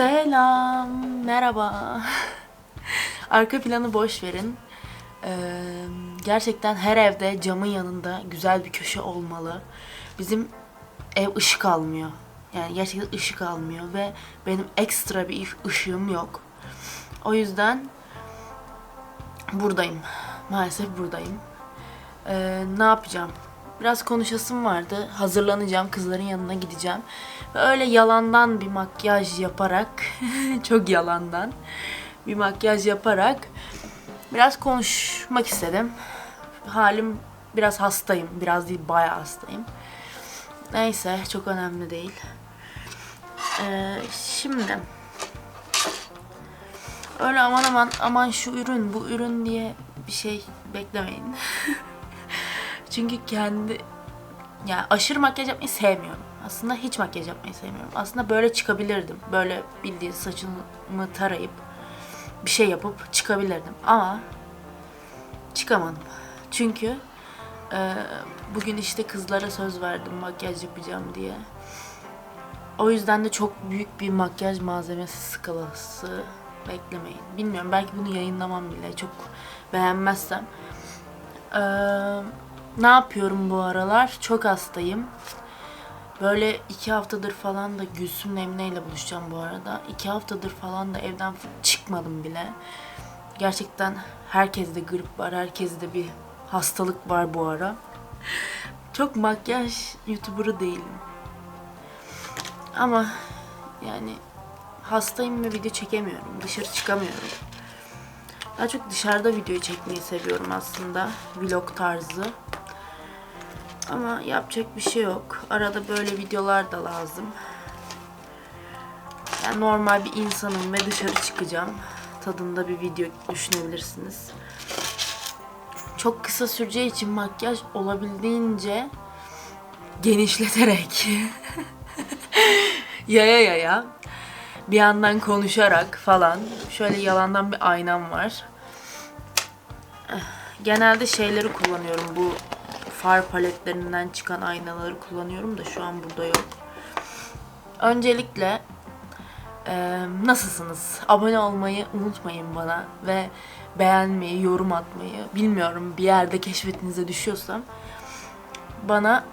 Selam, merhaba. Arka planı boş verin. Ee, gerçekten her evde camın yanında güzel bir köşe olmalı. Bizim ev ışık almıyor. Yani gerçekten ışık almıyor ve benim ekstra bir ışığım yok. O yüzden buradayım. Maalesef buradayım. Ee, ne yapacağım? Biraz konuşasım vardı. Hazırlanacağım. Kızların yanına gideceğim. Ve öyle yalandan bir makyaj yaparak, çok yalandan bir makyaj yaparak biraz konuşmak istedim. Halim biraz hastayım. Biraz değil bayağı hastayım. Neyse çok önemli değil. Ee, şimdi öyle aman aman aman şu ürün bu ürün diye bir şey beklemeyin. Çünkü kendi yani aşırı makyaj yapmayı sevmiyorum. Aslında hiç makyaj yapmayı sevmiyorum. Aslında böyle çıkabilirdim. Böyle bildiğin saçımı tarayıp bir şey yapıp çıkabilirdim. Ama çıkamadım. Çünkü e, bugün işte kızlara söz verdim makyaj yapacağım diye. O yüzden de çok büyük bir makyaj malzemesi skalası beklemeyin. Bilmiyorum belki bunu yayınlamam bile çok beğenmezsem. Ee, ne yapıyorum bu aralar? Çok hastayım. Böyle iki haftadır falan da Gülsüm Emine ile buluşacağım bu arada. İki haftadır falan da evden çıkmadım bile. Gerçekten herkeste grip var, herkeste bir hastalık var bu ara. Çok makyaj youtuberı değilim. Ama yani hastayım ve video çekemiyorum. Dışarı çıkamıyorum. Daha çok dışarıda video çekmeyi seviyorum aslında. Vlog tarzı. Ama yapacak bir şey yok. Arada böyle videolar da lazım. Yani normal bir insanım ve dışarı çıkacağım. Tadında bir video düşünebilirsiniz. Çok kısa süreceği için makyaj olabildiğince genişleterek yaya yaya bir yandan konuşarak falan şöyle yalandan bir aynam var. Genelde şeyleri kullanıyorum bu far paletlerinden çıkan aynaları kullanıyorum da şu an burada yok. Öncelikle e, nasılsınız? Abone olmayı unutmayın bana ve beğenmeyi, yorum atmayı. Bilmiyorum bir yerde keşfetinize düşüyorsam bana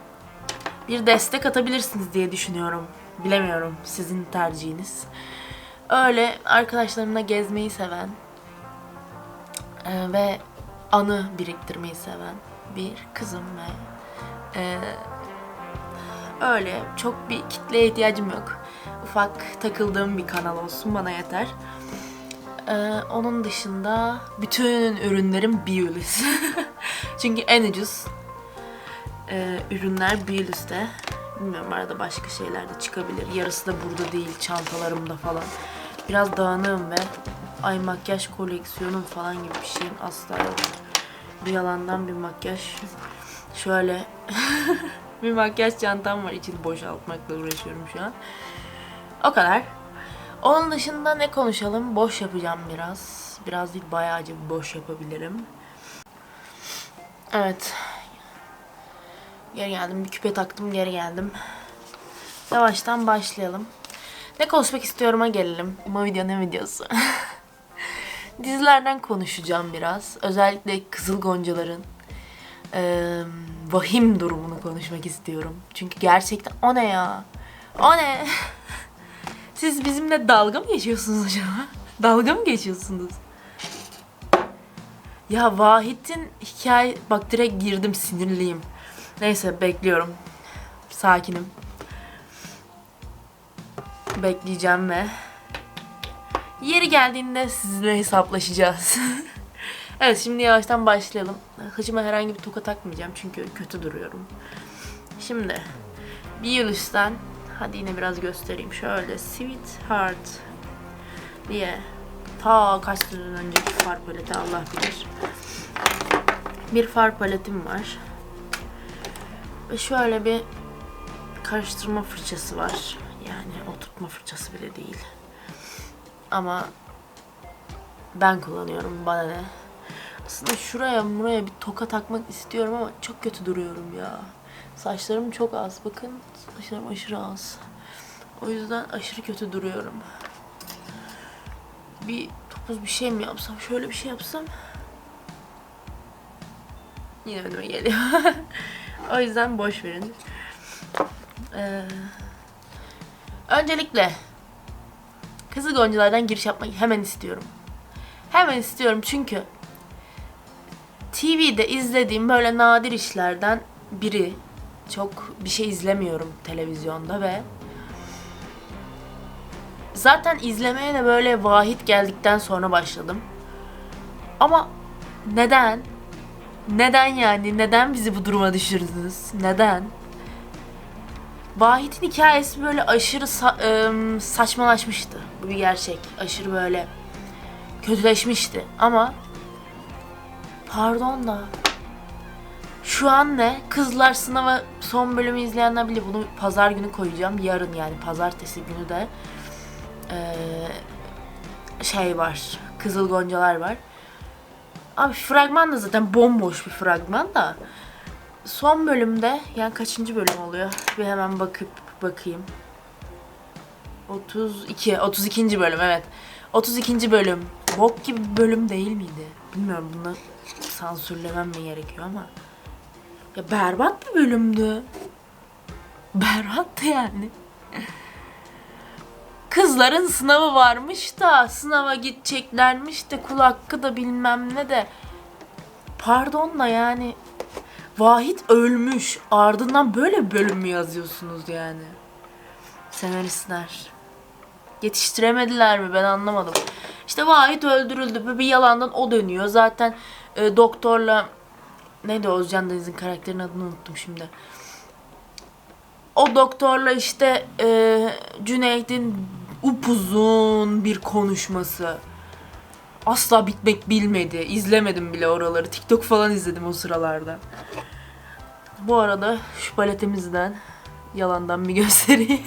bir destek atabilirsiniz diye düşünüyorum. Bilemiyorum sizin tercihiniz. Öyle arkadaşlarımla gezmeyi seven e, ve anı biriktirmeyi seven bir kızım ve e, öyle çok bir kitleye ihtiyacım yok. Ufak takıldığım bir kanal olsun bana yeter. E, onun dışında bütün ürünlerim Biolis. Çünkü en ucuz e, ürünler Biolis'te. Bilmiyorum arada başka şeyler de çıkabilir. Yarısı da burada değil çantalarımda falan. Biraz dağınığım ve ay makyaj koleksiyonum falan gibi bir şeyim asla yok. Bir yalandan bir makyaj. Şöyle bir makyaj çantam var. İçini boşaltmakla uğraşıyorum şu an. O kadar. Onun dışında ne konuşalım? Boş yapacağım biraz. Biraz değil bayağıca boş yapabilirim. Evet. Geri geldim. Bir küpe taktım geri geldim. Yavaştan başlayalım. Ne konuşmak istiyorum'a gelelim. Bu video ne videosu? Dizilerden konuşacağım biraz. Özellikle Kızıl Goncaların e, vahim durumunu konuşmak istiyorum. Çünkü gerçekten o ne ya? O ne? Siz bizimle dalga mı geçiyorsunuz acaba? Dalga mı geçiyorsunuz? Ya Vahit'in hikaye... Bak direkt girdim sinirliyim. Neyse bekliyorum. Sakinim. Bekleyeceğim ve yeri geldiğinde sizinle hesaplaşacağız. evet şimdi yavaştan başlayalım. Saçıma herhangi bir toka takmayacağım çünkü kötü duruyorum. Şimdi Biolus'tan hadi yine biraz göstereyim. Şöyle Sweetheart diye ta kaç sene önceki far paleti Allah bilir. Bir far paletim var. Ve şöyle bir karıştırma fırçası var. Yani oturtma fırçası bile değil. Ama ben kullanıyorum bana ne. Aslında şuraya buraya bir toka takmak istiyorum ama çok kötü duruyorum ya. Saçlarım çok az. Bakın saçlarım aşırı az. O yüzden aşırı kötü duruyorum. bir topuz bir şey mi yapsam? Şöyle bir şey yapsam. Yine önüme geliyor. o yüzden boş verin. Ee, öncelikle Kızıl Goncalar'dan giriş yapmayı hemen istiyorum. Hemen istiyorum çünkü TV'de izlediğim böyle nadir işlerden biri. Çok bir şey izlemiyorum televizyonda ve zaten izlemeye de böyle vahit geldikten sonra başladım. Ama neden? Neden yani? Neden bizi bu duruma düşürdünüz? Neden? Vahit'in hikayesi böyle aşırı sa- ım, saçmalaşmıştı. Bu bir gerçek. Aşırı böyle kötüleşmişti. Ama pardon da şu an ne? Kızlar sınavı son bölümü izleyenler bilir. Bunu pazar günü koyacağım. Yarın yani pazartesi günü de eee, şey var. Kızıl Goncalar var. Abi fragman da zaten bomboş bir fragman da. Son bölümde yani kaçıncı bölüm oluyor? Bir hemen bakıp bakayım. 32 32. bölüm evet. 32. bölüm. Bok gibi bir bölüm değil miydi? Bilmiyorum bunu sansürlemem mi gerekiyor ama. Ya berbat bir bölümdü. Berbattı yani. Kızların sınavı varmış da sınava gideceklermiş de kul hakkı da bilmem ne de. Pardon da yani Vahit ölmüş. Ardından böyle bölüm mü yazıyorsunuz yani? Senaristler. Yetiştiremediler mi ben anlamadım. İşte Vahit öldürüldü. Bir- yalandan o dönüyor. Zaten e, doktorla neydi Özcan Deniz'in karakterinin adını unuttum şimdi. O doktorla işte e, Cüneyt'in upuzun bir konuşması. Asla bitmek bilmedi. İzlemedim bile oraları. TikTok falan izledim o sıralarda. Bu arada şu paletimizden yalandan bir göstereyim.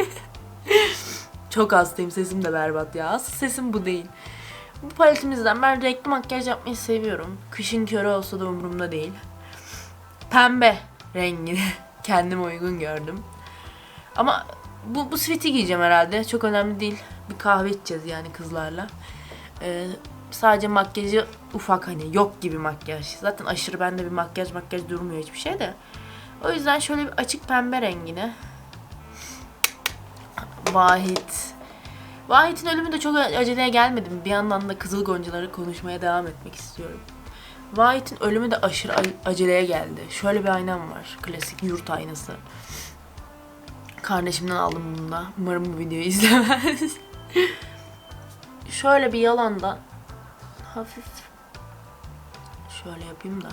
Çok hastayım. Sesim de berbat ya. Asıl sesim bu değil. Bu paletimizden ben renkli makyaj yapmayı seviyorum. Kışın körü olsa da umurumda değil. Pembe rengini kendime uygun gördüm. Ama bu, bu sweat'i giyeceğim herhalde. Çok önemli değil. Bir kahve içeceğiz yani kızlarla. Ee, sadece makyajı ufak hani yok gibi makyaj. Zaten aşırı bende bir makyaj makyaj durmuyor hiçbir şey de. O yüzden şöyle bir açık pembe rengine. Vahit. Vahit'in ölümü de çok aceleye gelmedi mi? Bir yandan da Kızıl Goncaları konuşmaya devam etmek istiyorum. Vahit'in ölümü de aşırı aceleye geldi. Şöyle bir aynam var. Klasik yurt aynası. Kardeşimden aldım bunu da. Umarım bu videoyu izlemez. Şöyle bir yalandan hafif şöyle yapayım da.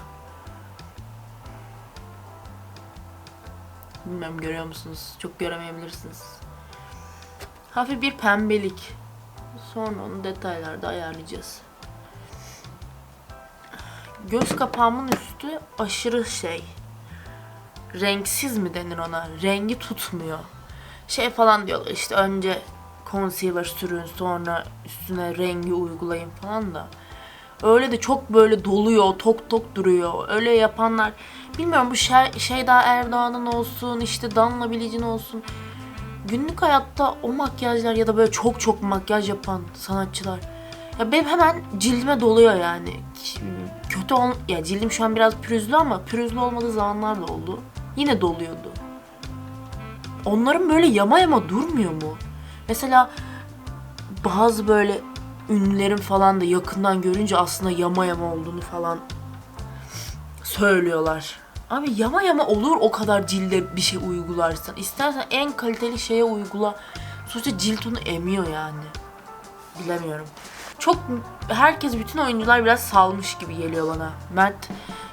Bilmem görüyor musunuz? Çok göremeyebilirsiniz. Hafif bir pembelik. Sonra onu detaylarda ayarlayacağız. Göz kapağımın üstü aşırı şey. Renksiz mi denir ona? Rengi tutmuyor. Şey falan diyorlar işte önce concealer sürün sonra üstüne rengi uygulayın falan da. Öyle de çok böyle doluyor, tok tok duruyor. Öyle yapanlar bilmiyorum bu şey, Şeyda Erdoğan'ın olsun, işte Danla Bilic'in olsun. Günlük hayatta o makyajlar ya da böyle çok çok makyaj yapan sanatçılar. Ya benim hemen cildime doluyor yani. Kötü ol ya cildim şu an biraz pürüzlü ama pürüzlü olmadığı zamanlar da oldu. Yine doluyordu. Onların böyle yama yama durmuyor mu? Mesela bazı böyle ünlülerin falan da yakından görünce aslında yama yama olduğunu falan söylüyorlar. Abi yama yama olur o kadar cilde bir şey uygularsan. İstersen en kaliteli şeye uygula. Sonuçta cilt onu emiyor yani. Bilemiyorum. Çok herkes bütün oyuncular biraz salmış gibi geliyor bana. Mert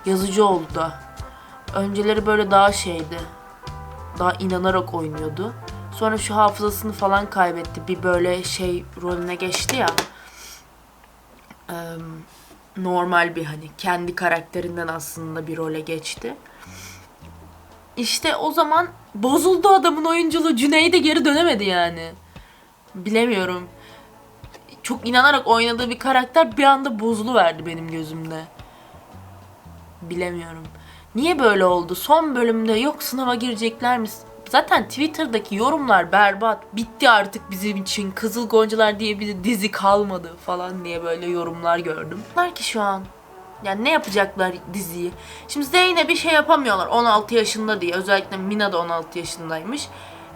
Yazıcıoğlu da. Önceleri böyle daha şeydi. Daha inanarak oynuyordu. Sonra şu hafızasını falan kaybetti. Bir böyle şey rolüne geçti ya. Normal bir hani kendi karakterinden aslında bir role geçti. İşte o zaman bozuldu adamın oyunculuğu. Cüneyt de geri dönemedi yani. Bilemiyorum. Çok inanarak oynadığı bir karakter bir anda bozuluverdi benim gözümde. Bilemiyorum. Niye böyle oldu? Son bölümde yok sınava girecekler mi? Zaten Twitter'daki yorumlar berbat. Bitti artık bizim için. Kızıl Goncalar diye bir dizi kalmadı falan diye böyle yorumlar gördüm. Bunlar ki şu an yani ne yapacaklar diziyi? Şimdi Zeynep bir şey yapamıyorlar 16 yaşında diye. Özellikle Mina da 16 yaşındaymış.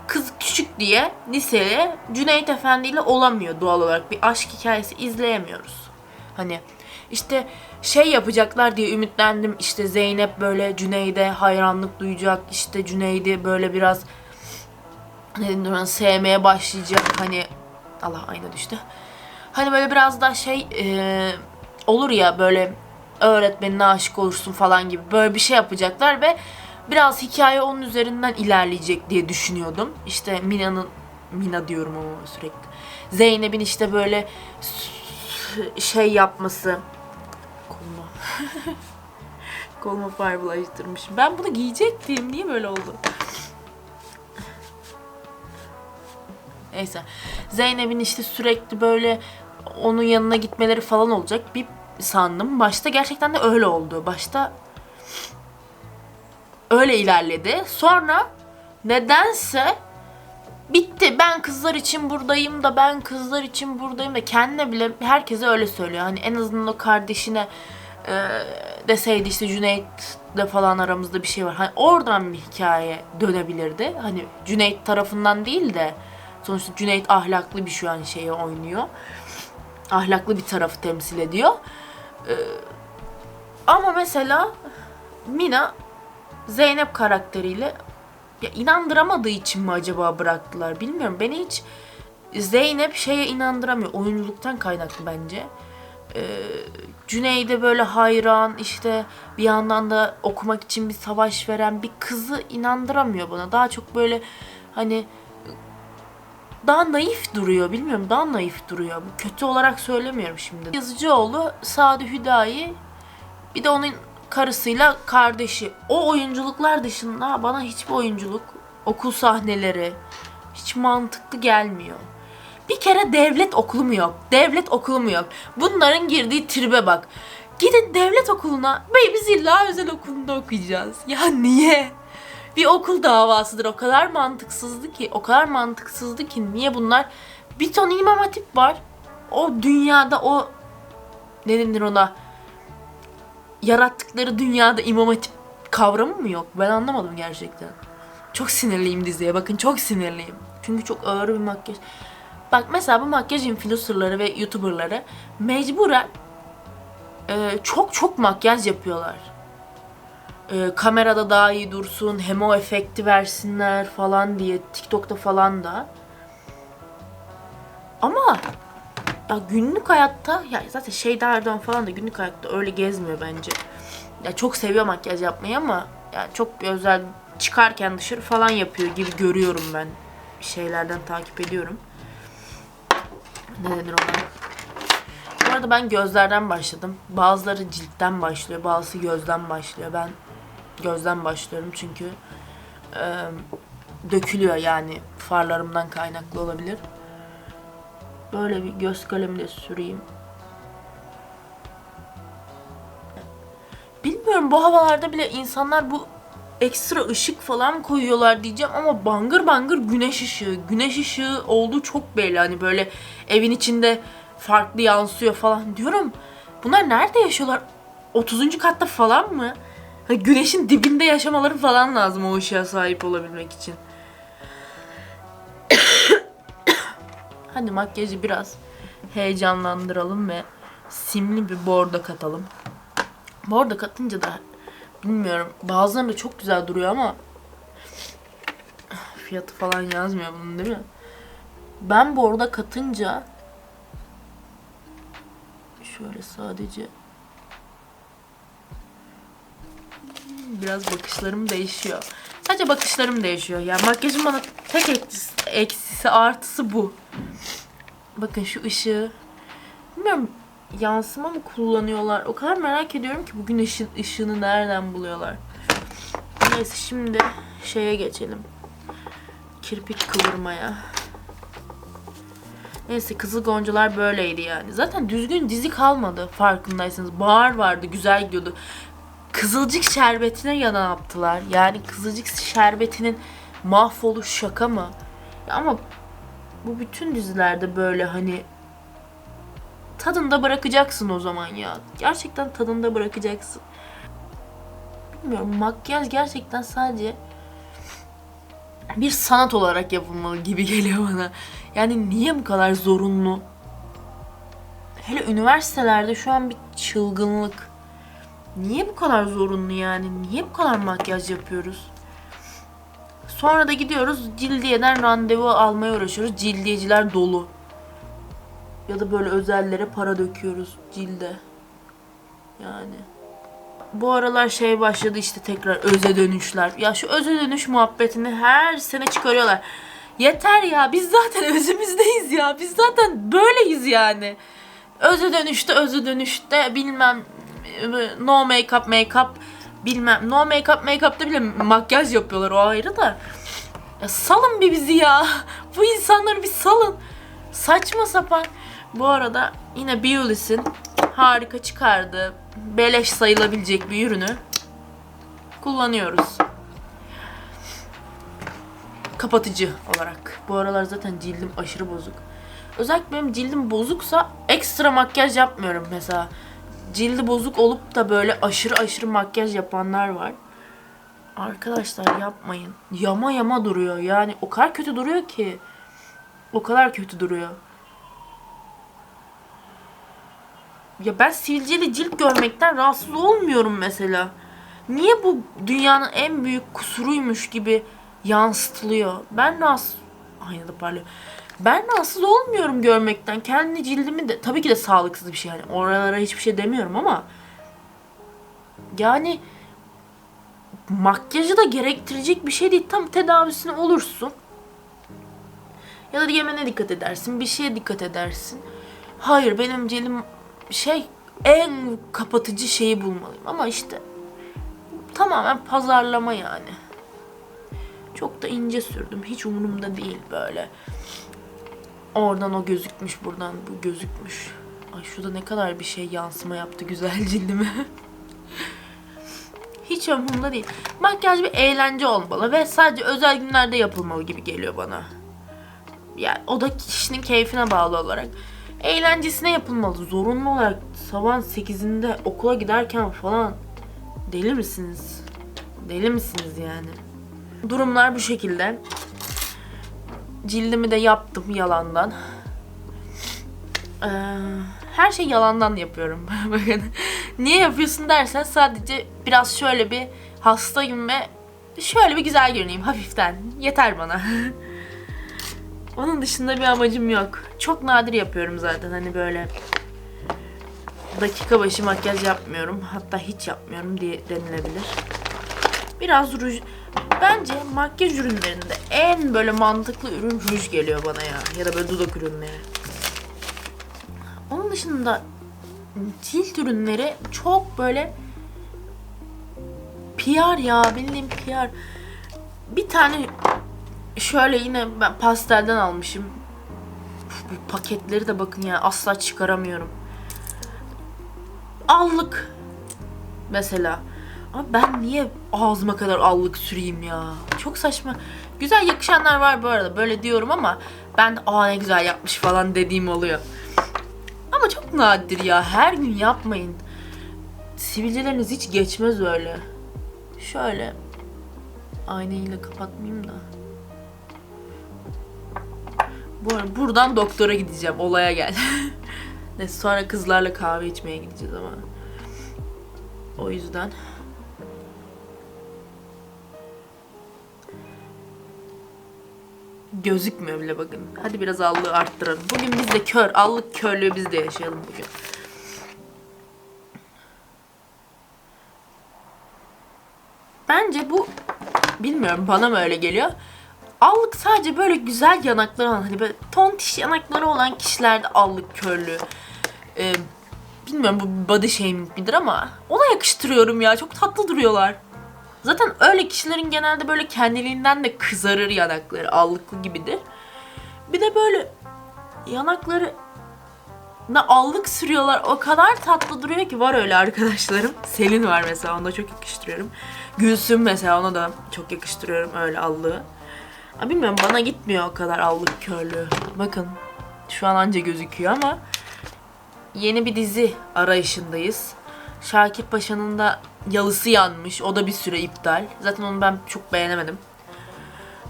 Kız küçük diye liseye Cüneyt Efendi ile olamıyor doğal olarak. Bir aşk hikayesi izleyemiyoruz. Hani işte şey yapacaklar diye ümitlendim. İşte Zeynep böyle Cüneyt'e hayranlık duyacak. İşte Cüneyt'i böyle biraz ne sevmeye başlayacak. Hani Allah ayna düştü. Hani böyle biraz daha şey e, olur ya böyle öğretmenine aşık olursun falan gibi böyle bir şey yapacaklar ve biraz hikaye onun üzerinden ilerleyecek diye düşünüyordum. İşte Mina'nın Mina diyorum ama sürekli. Zeynep'in işte böyle şey yapması koluma far bulaştırmışım. Ben bunu giyecektim. Niye böyle oldu? Neyse. Zeynep'in işte sürekli böyle onun yanına gitmeleri falan olacak. Bir sandım. Başta gerçekten de öyle oldu. Başta öyle ilerledi. Sonra nedense bitti. Ben kızlar için buradayım da ben kızlar için buradayım da kendine bile herkese öyle söylüyor. Hani en azından o kardeşine e, deseydi işte Cüneyt'le falan aramızda bir şey var. Hani oradan bir hikaye dönebilirdi. Hani Cüneyt tarafından değil de sonuçta Cüneyt ahlaklı bir şu an şeye oynuyor. Ahlaklı bir tarafı temsil ediyor. Ee, ama mesela Mina Zeynep karakteriyle ya inandıramadığı için mi acaba bıraktılar bilmiyorum. Beni hiç Zeynep şeye inandıramıyor. Oyunculuktan kaynaklı bence. Ee, Cüneyt'e böyle hayran işte bir yandan da okumak için bir savaş veren bir kızı inandıramıyor bana. Daha çok böyle hani daha naif duruyor bilmiyorum daha naif duruyor. Kötü olarak söylemiyorum şimdi. Yazıcıoğlu Sadi Hüdayi bir de onun karısıyla kardeşi. O oyunculuklar dışında bana hiçbir oyunculuk, okul sahneleri hiç mantıklı gelmiyor. Bir kere devlet okulu mu yok? Devlet okulu mu yok? Bunların girdiği tribe bak. Gidin devlet okuluna. Bey biz illa özel okulunda okuyacağız. Ya niye? Bir okul davasıdır. O kadar mantıksızdı ki, o kadar mantıksızdı ki niye bunlar? Bir ton imam hatip var. O dünyada o ne denir ona? Yarattıkları dünyada imam hatip kavramı mı yok? Ben anlamadım gerçekten. Çok sinirliyim diziye. Bakın çok sinirliyim. Çünkü çok ağır bir makyaj. Bak mesela bu makyaj influencerları ve youtuberları mecburen e, çok çok makyaj yapıyorlar. E, kamerada daha iyi dursun, hem o efekti versinler falan diye TikTok'ta falan da. Ama ya günlük hayatta ya zaten Şeyda Erdoğan falan da günlük hayatta öyle gezmiyor bence. Ya çok seviyor makyaj yapmayı ama yani çok bir özel çıkarken dışarı falan yapıyor gibi görüyorum ben. Şeylerden takip ediyorum. Ne denir ona? Bu arada ben gözlerden başladım. Bazıları ciltten başlıyor, bazısı gözden başlıyor. Ben gözden başlıyorum çünkü e, dökülüyor yani farlarımdan kaynaklı olabilir. Böyle bir göz kalemi süreyim. Bilmiyorum bu havalarda bile insanlar bu ekstra ışık falan koyuyorlar diyeceğim ama bangır bangır güneş ışığı. Güneş ışığı olduğu çok belli hani böyle evin içinde farklı yansıyor falan diyorum. Bunlar nerede yaşıyorlar? 30. katta falan mı? Ha, güneşin dibinde yaşamaları falan lazım o ışığa sahip olabilmek için. Hadi makyajı biraz heyecanlandıralım ve simli bir bordo katalım. Bordo katınca da bilmiyorum bazılarında çok güzel duruyor ama fiyatı falan yazmıyor bunun değil mi? Ben bordo katınca şöyle sadece biraz bakışlarım değişiyor. Sadece bakışlarım değişiyor. Yani makyajın bana tek eksisi, eksisi artısı bu. Bakın şu ışığı. Bilmiyorum yansıma mı kullanıyorlar? O kadar merak ediyorum ki bugün ışın, ışığını nereden buluyorlar. Neyse şimdi şeye geçelim. Kirpik kıvırmaya. Neyse Kızıl Goncalar böyleydi yani. Zaten düzgün dizi kalmadı farkındaysanız. Bahar vardı güzel gidiyordu. Kızılcık şerbetine yana yaptılar. Yani Kızılcık şerbetinin mahvoluş şaka mı? Ya ama bu bütün dizilerde böyle hani tadında bırakacaksın o zaman ya. Gerçekten tadında bırakacaksın. Bilmiyorum makyaj gerçekten sadece bir sanat olarak yapılmalı gibi geliyor bana. Yani niye bu kadar zorunlu? Hele üniversitelerde şu an bir çılgınlık. Niye bu kadar zorunlu yani? Niye bu kadar makyaj yapıyoruz? Sonra da gidiyoruz cildiyeden randevu almaya uğraşıyoruz. Cildiyeciler dolu. Ya da böyle özellere para döküyoruz cilde. Yani. Bu aralar şey başladı işte tekrar öze dönüşler. Ya şu öze dönüş muhabbetini her sene çıkarıyorlar. Yeter ya biz zaten özümüzdeyiz ya. Biz zaten böyleyiz yani. Öze dönüşte öze dönüşte bilmem no make up make up bilmem no make up make up'ta bile makyaj yapıyorlar o ayrı da. Ya salın bir bizi ya. Bu insanları bir salın. Saçma sapan. Bu arada yine Beulis'in harika çıkardığı beleş sayılabilecek bir ürünü kullanıyoruz. Kapatıcı olarak. Bu aralar zaten cildim aşırı bozuk. Özellikle benim cildim bozuksa ekstra makyaj yapmıyorum mesela. Cildi bozuk olup da böyle aşırı aşırı makyaj yapanlar var. Arkadaşlar yapmayın. Yama yama duruyor. Yani o kadar kötü duruyor ki. O kadar kötü duruyor. Ya ben sivilceli cilt görmekten rahatsız olmuyorum mesela. Niye bu dünyanın en büyük kusuruymuş gibi yansıtılıyor? Ben rahatsız... Aynada parlıyor. Ben rahatsız olmuyorum görmekten. Kendi cildimi de... Tabii ki de sağlıksız bir şey yani. Oralara hiçbir şey demiyorum ama... Yani... Makyajı da gerektirecek bir şey değil. Tam tedavisine olursun. Ya da yemene dikkat edersin. Bir şeye dikkat edersin. Hayır benim cildim şey en kapatıcı şeyi bulmalıyım. Ama işte tamamen pazarlama yani. Çok da ince sürdüm. Hiç umurumda değil böyle. Oradan o gözükmüş, buradan bu gözükmüş. Ay şurada ne kadar bir şey yansıma yaptı güzel cildime. Hiç umurumda değil. Makyaj bir eğlence olmalı ve sadece özel günlerde yapılmalı gibi geliyor bana. Yani o da kişinin keyfine bağlı olarak. Eğlencesine yapılmalı. Zorunlu olarak sabah 8'inde okula giderken falan deli misiniz? Deli misiniz yani? Durumlar bu şekilde. Cildimi de yaptım yalandan. Ee, her şey yalandan yapıyorum. Bakın. Niye yapıyorsun dersen sadece biraz şöyle bir hastayım ve şöyle bir güzel görüneyim hafiften. Yeter bana. Onun dışında bir amacım yok. Çok nadir yapıyorum zaten hani böyle dakika başı makyaj yapmıyorum. Hatta hiç yapmıyorum diye denilebilir. Biraz ruj... Bence makyaj ürünlerinde en böyle mantıklı ürün ruj geliyor bana ya. Ya da böyle dudak ürünleri. Onun dışında cilt ürünleri çok böyle PR ya bildiğim PR. Bir tane şöyle yine ben pastelden almışım. Uf, bu paketleri de bakın ya asla çıkaramıyorum. Allık mesela. Ama ben niye ağzıma kadar allık süreyim ya? Çok saçma. Güzel yakışanlar var bu arada. Böyle diyorum ama ben aa ne güzel yapmış falan dediğim oluyor. Ama çok nadir ya. Her gün yapmayın. Sivilceleriniz hiç geçmez öyle. Şöyle aynayla kapatmayayım da. Bu buradan doktora gideceğim. Olaya gel. Neyse sonra kızlarla kahve içmeye gideceğiz ama. O yüzden. Gözükmüyor bile bakın. Hadi biraz allığı arttıralım. Bugün biz de kör, allık körlüğü biz de yaşayalım bugün. Bence bu bilmiyorum bana mı öyle geliyor. Allık sadece böyle güzel yanakları olan hani böyle tontiş yanakları olan kişilerde allık körlüğü. Ee, bilmiyorum bu body shaming midir ama ona yakıştırıyorum ya. Çok tatlı duruyorlar. Zaten öyle kişilerin genelde böyle kendiliğinden de kızarır yanakları. Allıklı gibidir. Bir de böyle yanakları ne allık sürüyorlar. O kadar tatlı duruyor ki var öyle arkadaşlarım. Selin var mesela ona çok yakıştırıyorum. Gülsüm mesela ona da çok yakıştırıyorum öyle allığı. Ha, bilmiyorum bana gitmiyor o kadar allık körlüğü. Bakın şu an anca gözüküyor ama yeni bir dizi arayışındayız. Şakir Paşa'nın da yalısı yanmış. O da bir süre iptal. Zaten onu ben çok beğenemedim.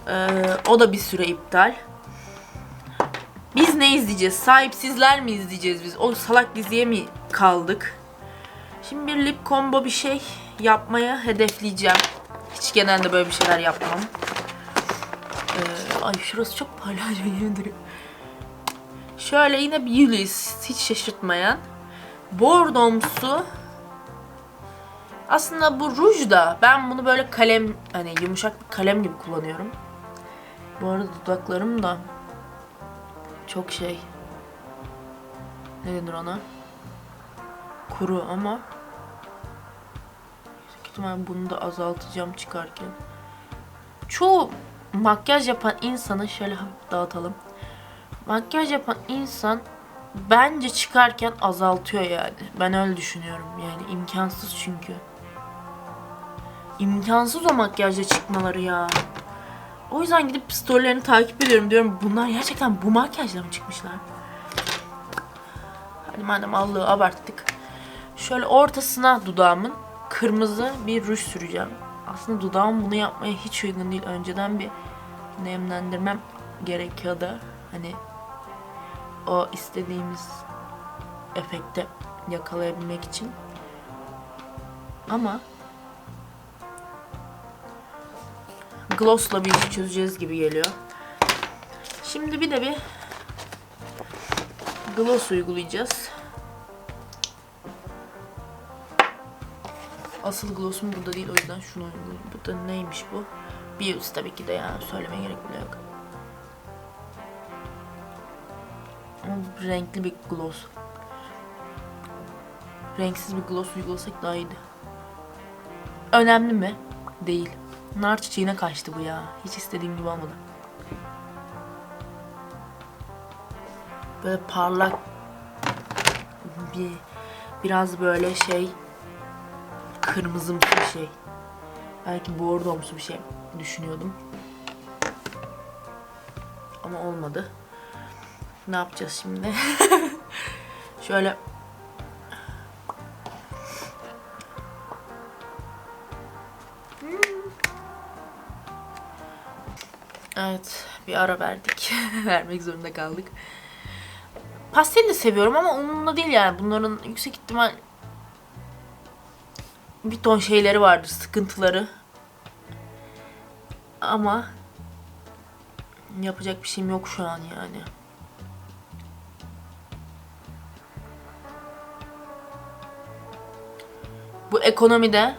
Ee, o da bir süre iptal. Biz ne izleyeceğiz? Sahipsizler mi izleyeceğiz biz? O salak diziye mi kaldık? Şimdi bir lip combo bir şey yapmaya hedefleyeceğim. Hiç genelde böyle bir şeyler yapmam. Ee, ay şurası çok parlaca yemin ederim. Şöyle yine bir Yulis hiç şaşırtmayan. Bordomsu. Aslında bu ruj da ben bunu böyle kalem hani yumuşak bir kalem gibi kullanıyorum. Bu arada dudaklarım da çok şey. Ne denir ona? Kuru ama ihtimal bunu da azaltacağım çıkarken. Çoğu makyaj yapan insanı şöyle dağıtalım. Makyaj yapan insan bence çıkarken azaltıyor yani. Ben öyle düşünüyorum yani imkansız çünkü. İmkansız o makyajla çıkmaları ya. O yüzden gidip storylerini takip ediyorum diyorum bunlar gerçekten bu makyajla mı çıkmışlar? Hadi madem allığı abarttık. Şöyle ortasına dudağımın kırmızı bir ruj süreceğim. Aslında dudağım bunu yapmaya hiç uygun değil. Önceden bir nemlendirmem gerekiyordu. Hani o istediğimiz efekte yakalayabilmek için. Ama glossla bir iş çözeceğiz gibi geliyor. Şimdi bir de bir gloss uygulayacağız. Asıl glossum burada değil o yüzden şunu uygulayayım. Bu da neymiş bu? Beauty tabii ki de ya söylemeye gerek bile yok. Renkli bir gloss. Renksiz bir gloss uygulasak daha iyiydi. Önemli mi? Değil. Nar çiçeğine kaçtı bu ya. Hiç istediğim gibi olmadı. Böyle parlak bir biraz böyle şey kırmızımsı bir şey. Belki bordomsu bir şey düşünüyordum. Ama olmadı. Ne yapacağız şimdi? Şöyle Evet, bir ara verdik. Vermek zorunda kaldık. Pasteli de seviyorum ama onunla değil yani. Bunların yüksek ihtimal bir ton şeyleri vardır, sıkıntıları. Ama yapacak bir şeyim yok şu an yani. Bu ekonomide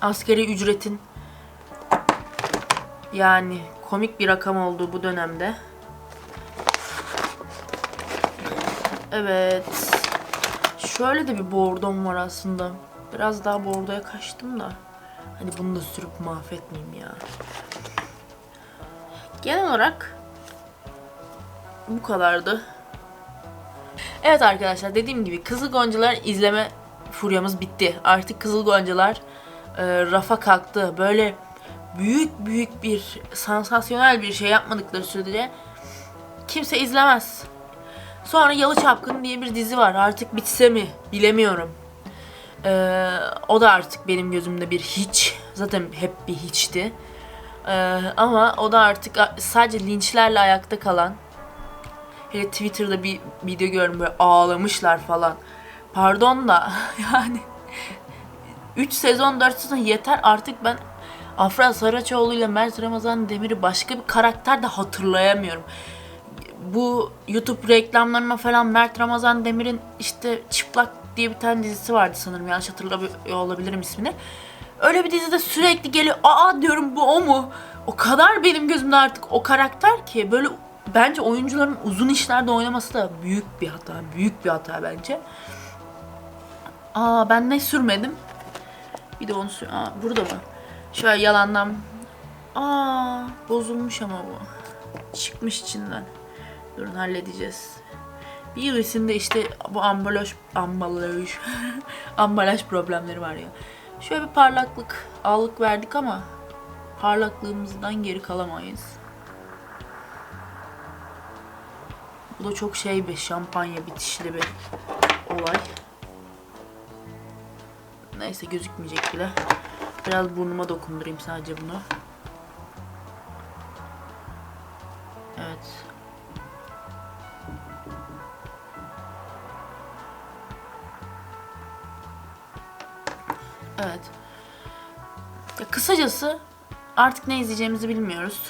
askeri ücretin yani komik bir rakam olduğu bu dönemde. Evet. Şöyle de bir bordom var aslında. Biraz daha bordoya kaçtım da. Hani bunu da sürüp mahvetmeyeyim ya. Genel olarak bu kadardı. Evet arkadaşlar dediğim gibi Kızıl Goncalar izleme furyamız bitti. Artık Kızıl Goncalar e, rafa kalktı. Böyle büyük büyük bir sansasyonel bir şey yapmadıkları sürece kimse izlemez. Sonra Yalı Çapkın diye bir dizi var. Artık bitse mi bilemiyorum. Ee, o da artık benim gözümde bir hiç. Zaten hep bir hiçti. Ee, ama o da artık sadece linçlerle ayakta kalan. Hele Twitter'da bir video gördüm böyle ağlamışlar falan. Pardon da yani 3 sezon 4 sezon yeter artık ben Afra Saraçoğlu ile Mert Ramazan Demir'i başka bir karakter de hatırlayamıyorum. Bu YouTube reklamlarına falan Mert Ramazan Demir'in işte Çıplak diye bir tane dizisi vardı sanırım yanlış hatırlamıyor olabilirim ismini. Öyle bir dizide sürekli geliyor. Aa diyorum bu o mu? O kadar benim gözümde artık o karakter ki böyle bence oyuncuların uzun işlerde oynaması da büyük bir hata. Büyük bir hata bence. Aa ben ne sürmedim? Bir de onu sür... Aa burada mı? Şöyle yalandan. Aa bozulmuş ama bu. Çıkmış içinden. Durun halledeceğiz. Bir yıl içinde işte bu ambalaj ambalaj ambalaj problemleri var ya. Şöyle bir parlaklık allık verdik ama parlaklığımızdan geri kalamayız. Bu da çok şey bir şampanya bitişli bir olay. Neyse gözükmeyecek bile. Biraz burnuma dokundurayım sadece bunu. Evet. Ya kısacası artık ne izleyeceğimizi bilmiyoruz.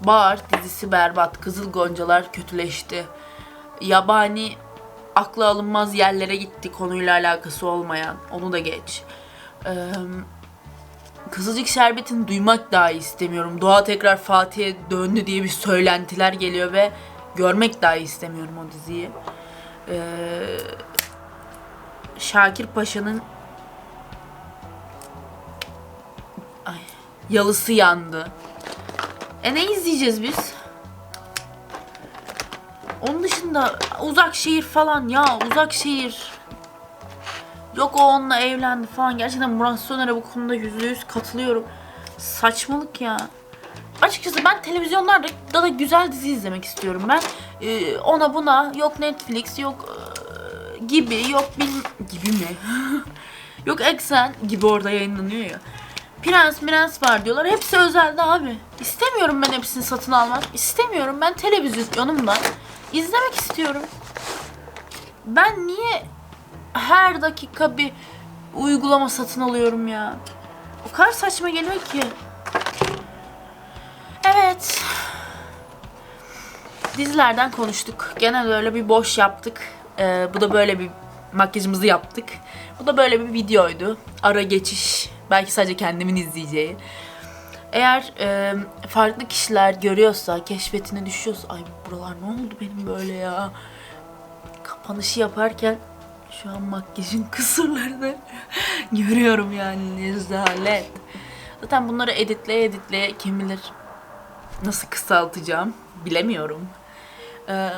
Bağır dizisi berbat. Kızıl Goncalar kötüleşti. Yabani akla alınmaz yerlere gitti konuyla alakası olmayan. Onu da geç. Ee, Kızılcık Şerbeti'ni duymak dahi istemiyorum. Doğa tekrar Fatih'e döndü diye bir söylentiler geliyor ve görmek dahi istemiyorum o diziyi. Ee, Şakir Paşa'nın Ay, yalısı yandı. E ne izleyeceğiz biz? Onun dışında uzak şehir falan ya uzak şehir. Yok o onunla evlendi falan. Gerçekten Murat Soner'e bu konuda yüzde yüz katılıyorum. Saçmalık ya. Açıkçası ben televizyonlarda da güzel dizi izlemek istiyorum. Ben e, ona buna yok Netflix yok e, gibi yok bil gibi mi? yok Exxen gibi orada yayınlanıyor ya. Prens Prens var diyorlar. Hepsi özelde abi. İstemiyorum ben hepsini satın almak. İstemiyorum. Ben televizyonumdan izlemek istiyorum. Ben niye her dakika bir uygulama satın alıyorum ya? O kadar saçma geliyor ki. Evet. Dizilerden konuştuk. Genel öyle bir boş yaptık. Ee, bu da böyle bir makyajımızı yaptık. Bu da böyle bir videoydu. Ara geçiş. Belki sadece kendimin izleyeceği. Eğer e, farklı kişiler görüyorsa, keşfetine düşüyorsa... Ay buralar ne oldu benim böyle ya? Kapanışı yaparken şu an makyajın kusurlarını görüyorum yani rezalet. Zaten bunları editleye editleye kim bilir nasıl kısaltacağım bilemiyorum. Ee,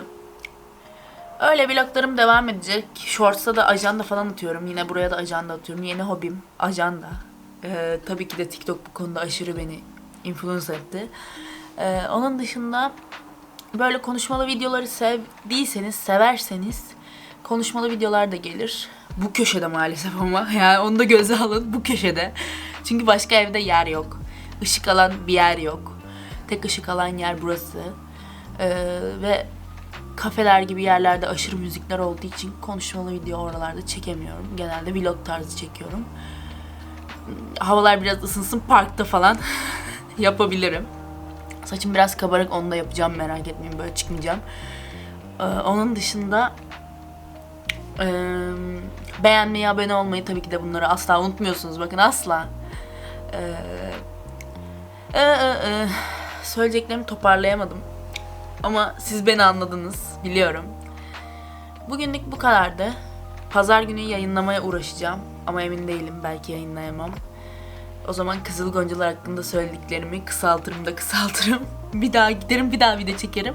öyle vloglarım devam edecek. Shorts'ta da ajanda falan atıyorum. Yine buraya da ajanda atıyorum. Yeni hobim ajanda. Ee, tabii ki de TikTok bu konuda aşırı beni influence etti. Ee, onun dışında böyle konuşmalı videoları sevdiyseniz, severseniz konuşmalı videolar da gelir. Bu köşede maalesef ama yani onu da göze alın bu köşede. Çünkü başka evde yer yok. Işık alan bir yer yok. Tek ışık alan yer burası. Ee, ve kafeler gibi yerlerde aşırı müzikler olduğu için konuşmalı video oralarda çekemiyorum. Genelde vlog tarzı çekiyorum. Havalar biraz ısınsın parkta falan yapabilirim. Saçım biraz kabarık onu da yapacağım merak etmeyin böyle çıkmayacağım. Ee, onun dışında e, beğenmeyi, abone olmayı tabii ki de bunları asla unutmuyorsunuz. Bakın asla. Ee, e, e, e, söyleyeceklerimi toparlayamadım. Ama siz beni anladınız biliyorum. Bugünlük bu kadardı. Pazar günü yayınlamaya uğraşacağım. Ama emin değilim belki yayınlayamam. O zaman Kızıl Goncalar hakkında söylediklerimi kısaltırım da kısaltırım. bir daha giderim bir daha video çekerim.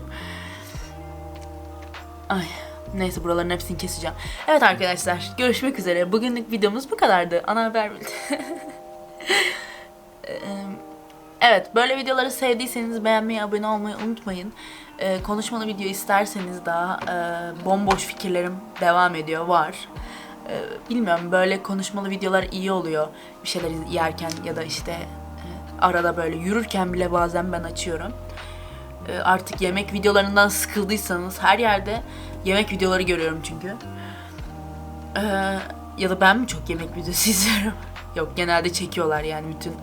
Ay neyse buraların hepsini keseceğim. Evet arkadaşlar görüşmek üzere. Bugünlük videomuz bu kadardı. Ana haber Evet, böyle videoları sevdiyseniz beğenmeyi, abone olmayı unutmayın. Konuşmalı video isterseniz daha bomboş fikirlerim devam ediyor, var. Ee, bilmiyorum, böyle konuşmalı videolar iyi oluyor. Bir şeyler yerken ya da işte e, arada böyle yürürken bile bazen ben açıyorum. Ee, artık yemek videolarından sıkıldıysanız her yerde yemek videoları görüyorum çünkü. Ee, ya da ben mi çok yemek videosu izliyorum? Yok, genelde çekiyorlar yani bütün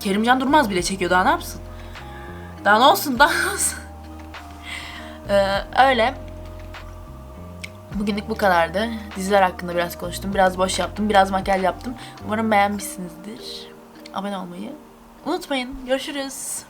Kerimcan Durmaz bile çekiyor daha ne yapsın? Daha ne olsun daha ne olsun? Ee, öyle. Bugünlük bu kadardı. Diziler hakkında biraz konuştum. Biraz boş yaptım. Biraz makyaj yaptım. Umarım beğenmişsinizdir. Abone olmayı unutmayın. Görüşürüz.